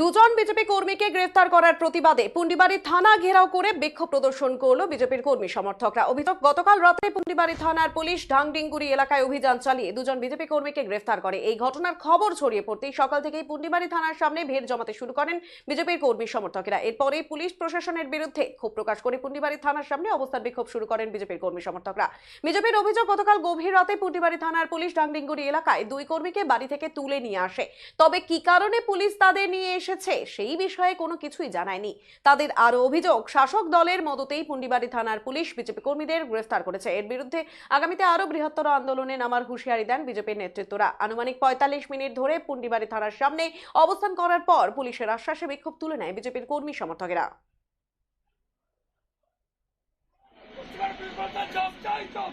দুজন বিজেপি কর্মীকে গ্রেফতার করার প্রতিবাদে পুন্ডিবাড়ি থানা ঘেরাও করে বিক্ষোভ প্রদর্শন করল বিজেপির কর্মী সমর্থকরা। অভিযোগ, গতকাল রাতে পুন্ডিবাড়ি থানার পুলিশ ঢাংডিঙ্গুড়ি এলাকায় অভিযান চালিয়ে দুজন বিজেপি কর্মীকে গ্রেফতার করে। এই ঘটনার খবর ছড়িয়ে পড়তেই সকাল থেকেই পুন্ডিবাড়ি থানার সামনে ভিড় জমাতে শুরু করেন বিজেপির কর্মী সমর্থকেরা। এরপরে পুলিশ প্রশাসনের বিরুদ্ধে ক্ষোভ প্রকাশ করে পুন্ডিবাড়ি থানার সামনে অবস্থান বিক্ষোভ শুরু করেন বিজেপির কর্মী সমর্থকরা। বিজেপির অভিযোগ, গতকাল গভীর রাতে পুন্ডিবাড়ি থানার পুলিশ ডাংডিঙ্গুড়ি এলাকায় দুই কর্মীকে বাড়ি থেকে তুলে নিয়ে আসে। তবে কি কারণে পুলিশ তাদের নিয়ে এসেছে, সেই বিষয়ে কোনো কিছুই জানায়নি। তাদের আরও অভিযোগ, শাসক দলের মদতেই পুন্ডিবাড়ি থানার পুলিশ বিজেপি কর্মীদের গ্রেফতার করেছে। এর বিরুদ্ধে আগামীতে আরও বৃহত্তর আন্দোলনে নামার হুঁশিয়ারি দেন বিজেপির নেতৃত্বরা। আনুমানিক পঁয়তাল্লিশ মিনিট ধরে পুন্ডিবাড়ি থানার সামনে অবস্থান করার পর পুলিশের আশ্বাসে বিক্ষোভ তুলে নেয় বিজেপির কর্মী সমর্থকেরা। জব চাই জব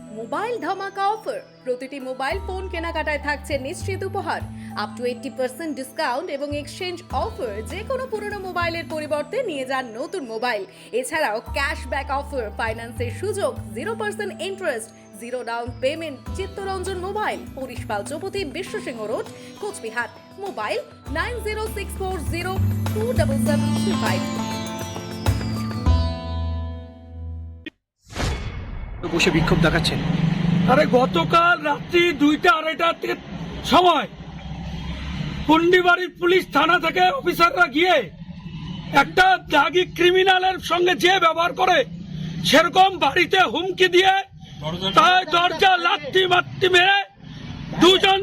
মোবাইল ধামাকা অফার। প্রতিটি মোবাইল ফোন কেনাকাটায় থাকছে নিশ্চিত উপহার। Up to eighty percent discount এবং এক্সচেঞ্জ অফার যে কোনো পুরনো মোবাইলের পরিবর্তে নিয়ে যান নতুন মোবাইল। এছাড়াও ক্যাশব্যাক অফার ফাইন্যান্সের সুযোগ zero percent interest zero down payment Chittaranjan mobile, Harishpal Choupati, Biswasingha road, Coochbehar. Mobile nine zero six four zero two double seven three five বসে বিক্ষোভ দেখাচ্ছেন। আরে গতকাল রাত্রি দুইটা আড়াইটার থেকে সময় পুন্ডিবাড়ির পুলিশ থানা থেকে অফিসাররা গিয়ে একটা দাগি ক্রিমিনালের সঙ্গে যে ব্যবহার করে, সেরকম বাড়িতে হুমকি দিয়ে তাই দরজা লাত্তি মাত্তি মেরে দুজন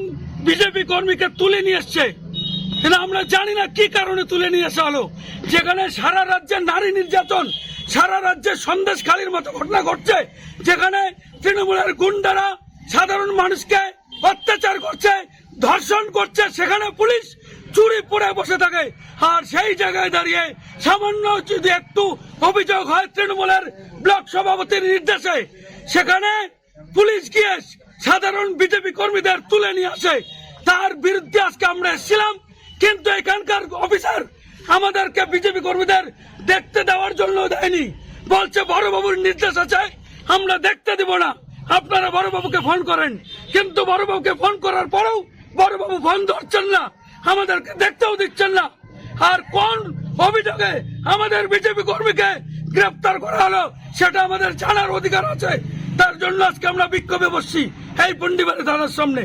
বিজেপি কর্মীকে তুলে নিয়ে এসছে। আমরা জানি না কি কারণে তুলে নিয়ে আসা হলো। যেখানে সারা রাজ্যে নারী নির্যাতন সারা রাজ্যে সন্দেশখালীর মতো ঘটনা ঘটছে, যেখানে তৃণমূলের গুন্ডারা সাধারণ মানুষকে অত্যাচার করছে, ধর্ষণ করছে, সেখানে পুলিশ চুরি পরে বসে থাকে। আর সেই জায়গায় দাঁড়িয়ে সামান্য যদি একটু অভিযোগ হয় তৃণমূলের ব্লক সভাপতির নির্দেশে, সেখানে পুলিশ গিয়ে সাধারণ বিজেপি কর্মীদের তুলে নিয়ে আসে। তার বিরুদ্ধে আজকে আমরা এসেছিলাম, কিন্তু এখানকার অফিসার আমাদেরকে বিজেপি কর্মীদের দেখতে দেওয়ার জন্য দেয়নি। বলছে, বড়বাবুর নির্দেশ আছে, আমরা দেখতে দিব না। আপনারা বড়বাবুকে ফোন করেন। কিন্তু বড়বাবুকে ফোন করার পরেও বড়বাবু ফোন ধরছেন না, আমাদেরকে দেখতেও দিচ্ছেন না। আর কোন অভিযোগে আমাদের বিজেপি কর্মীকে গ্রেপ্তার করা হলো, সেটা আমাদের জানার অধিকার আছে। তার জন্য আজকে আমরা বিক্ষোভে বসছি, এই পন্ডিবাড়ি থানার সামনে।